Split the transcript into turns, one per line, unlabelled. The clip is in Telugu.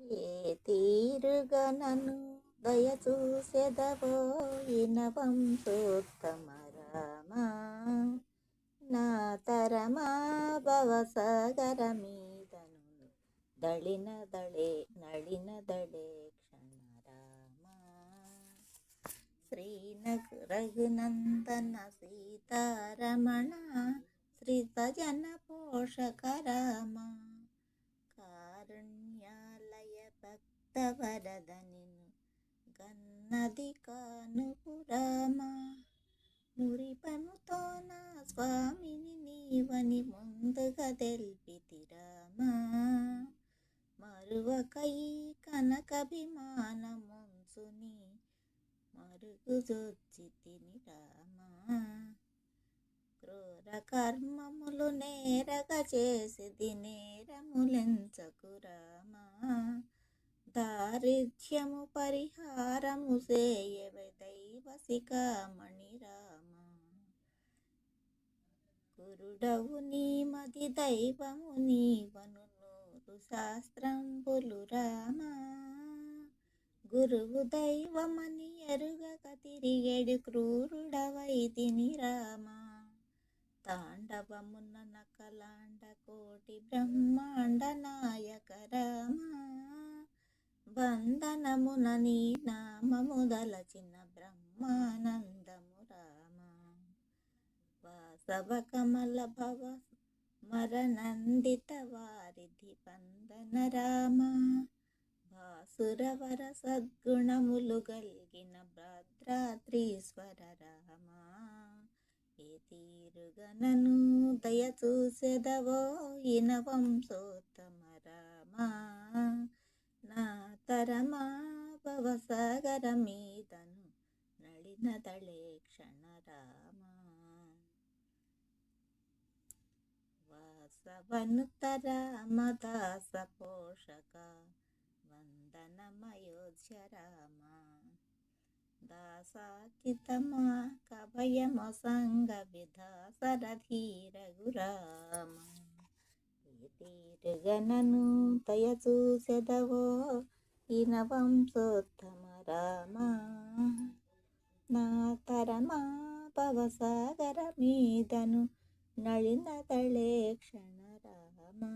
ఏ తీరుగా నన్ను దయ చూసెదవో ఇనవంశోత్తమ రామా. నా తరమా భవసాగర మీదను దళిన దళే నళిన దళే క్షణ రామా శ్రీనగ రఘునందన సీతారమణ శ్రీతజన పోషక రామ భక్తవరద నిన్ను గన్నది కానుపురామ మురిపముతో నా స్వామిని నీవని ముందుగా తెలిపితి మరువక మరువకై కనకభిమానముంచుని మరుగుజొచ్చి తిని రామా. క్రూర కర్మములు నేరగా చేసి నేరములెంచకు రామా. దారిద్ర్యము పరిహారము సేయవే దైవసికామణి రామా. గురుడవు నీ మది దైవము నీవను నూరు శాస్త్రంబులు రామ. గురువు దైవమని ఎరుగక తిరిగెడు క్రూరుడవై తిని రామ. తాండవమున నకలాండ కోటి బ్రహ్మాండ రామా బంధనమున నీ నామము దలచిన బ్రహ్మానందము రామ వాసవ కమల భవ మరనందిత వారిధి పందన రామా. భాసురవర సద్గుణములు గలిగిన భద్రాత్రీశ్వర రామ. ఏ తీరుగనను దయ చూసెదవో ఇన వంశోత్తమ రామా. నా తరమా భవసాగర మీదను నళిన దళే క్షణ రామా వాసవనుతర మదాస పోషక వందనమయోధ్య రామా దాసాచితమా కభయమొసంగ విధాసరధీర గురామ తీరుగనను దయ చూసెదవో ఇన వంశోత్తమ రామా నా తరమా పవసాగర మీదను నళిన తళే క్షణ రామా